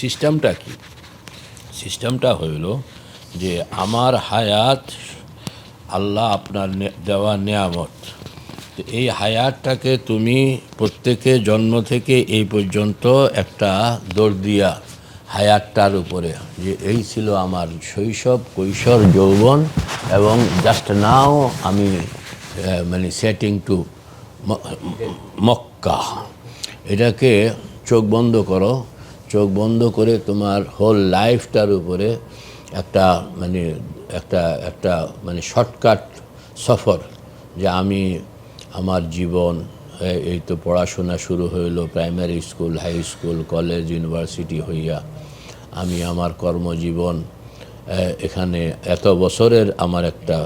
সিস্টেমটা কি? সিস্টেমটা হইল যে আমার হায়াত আল্লাহ আপনার দেওয়া নেয়ামত। তো এই হায়াতটাকে তুমি প্রত্যেকে জন্ম থেকে এই পর্যন্ত একটা দৌড় দিয়া হায়াতটার উপরে, যে এই ছিল আমার শৈশব, কৈশোর, যৌবন এবং জাস্ট নাও আমি মানে সেটিং টু মক্কা। এটাকে চোখ বন্ধ করো। চোখ বন্ধ করে তোমার হোল লাইফটার উপরে একটা মানে একটা একটা মানে শর্টকাট সফর যে আমি আমার জীবন এই তো পড়াশোনা শুরু হইল primary school high school college university হইয়া আমি আমার কর্মজীবন এখানে এত বছরের আমার একটা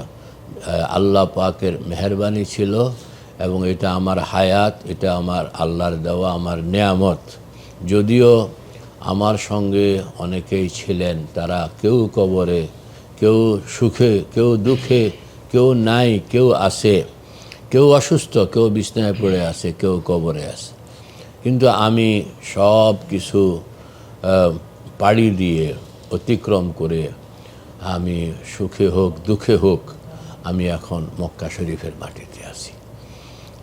আল্লাহ পাকের মেহরবানি ছিল এবং এটা আমার হায়াত, এটা আমার আল্লাহর দেওয়া, আমার নেয়ামত। যদিও আমার সঙ্গে অনেকেই ছিলেন, তারা কেউ কবরে, কেউ সুখে, কেউ দুঃখে, কেউ নাই, কেউ আসে কেউ অসুস্থ, কেউ বিছনায় পড়ে আছে, কেউ কবরে আছে। কিন্তু আমি সব কিছু পাড়ি দিয়ে অতিক্রম করে আমি সুখে হোক, দুঃখে হোক, আমি এখন মক্কা শরীফের মাটিতে আছি।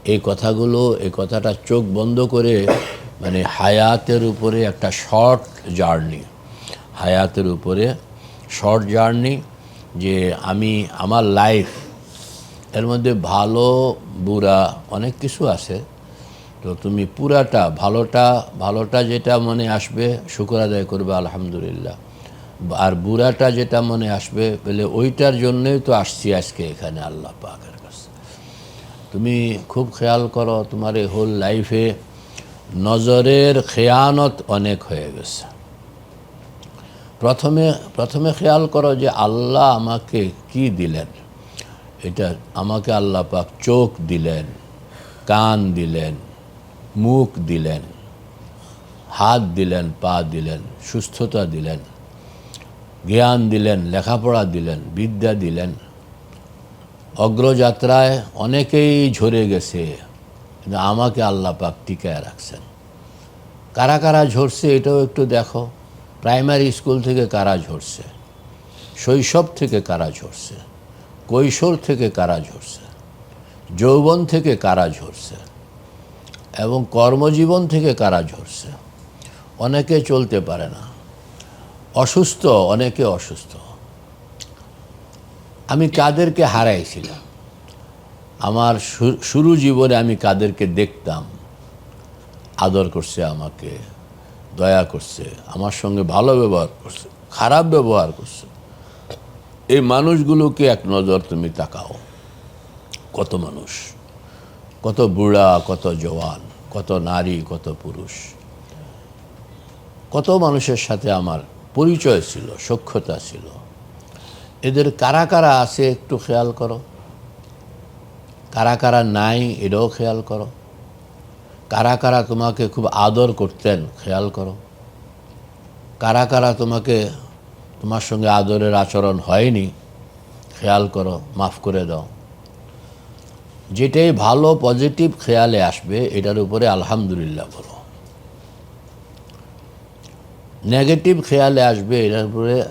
এই কথাগুলো, এই কথাটা চোখ বন্ধ করে মানে হায়াতের উপরে একটা শর্ট জার্নি হায়াতের উপরে শর্ট জার্নি যে আমি আমার লাইফ এর মধ্যে ভালো, বুড়া অনেক কিছু আছে। তো তুমি পুরাটা, ভালোটা ভালোটা যেটা মনে আসবে, শুকর আদায় করবে, আলহামদুলিল্লাহ। আর বুড়াটা যেটা মনে আসবে, বলে ওইটার জন্যই তো আসছি আজকে এখানে আল্লাহ পাকের কাছে। তুমি খুব খেয়াল করো, তোমার এই হোল লাইফে নজরের খেয়ানত অনেক হয়ে গেছে। প্রথমে প্রথমে খেয়াল করো যে আল্লাহ আমাকে কি দিলেন? এটা আমাকে আল্লাহ পাক চোখ দিলেন, কান দিলেন, মুখ দিলেন, হাত দিলেন, পা দিলেন, সুস্থতা দিলেন, জ্ঞান দিলেন, লেখাপড়া দিলেন, বিদ্যা দিলেন। অগ্রযাত্রায় অনেকেই ঝরে গেছে। কিন্তু আমাকে আল্লাহ পাক টিকায় রাখছেন। কারা কারা ঝরছে এটাও একটু দেখো। প্রাইমারি স্কুল থেকে কারা ঝরছে? শৈশব থেকে কারা ঝরছে? কৈশোর থেকে কারা ঝরছে? যৌবন থেকে কারা ঝরছে? এবং কর্মজীবন থেকে কারা ঝরছে? অনেকে চলতে পারে না। অসুস্থ, অনেকে অসুস্থ। আমি কাদেরকে হারাইছিলাম? আমার শুরু জীবনে আমি কাদেরকে দেখতাম, আদর করছে আমাকে, দয়া করছে, আমার সঙ্গে ভালো ব্যবহার করছে, খারাপ ব্যবহার করছে। এই মানুষগুলোকে এক নজর তুমি তাকাও। কত মানুষ, কত বুড়া, কত জওয়ান, কত নারী, কত পুরুষ। কত মানুষের সাথে আমার পরিচয় ছিল সক্ষতা ছিল। এদের কারা কারা আছে একটু খেয়াল করো। কারা কারা নাই এটাও খেয়াল করো। কারা কারা তোমাকে খুব আদর করতেন খেয়াল করো। কারা কারা তোমাকে তোমার সঙ্গে আদরের আচরণ হয়নি খেয়াল করো, মাফ করে দাও। যেটাই ভালো, পজিটিভ খেয়ালে আসবে, এটার উপরে আলহামদুলিল্লাহ বলো। নেগেটিভ খেয়ালে আসবে, এটার উপরে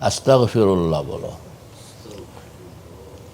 আস্তাগফিরুল্লাহ বলো।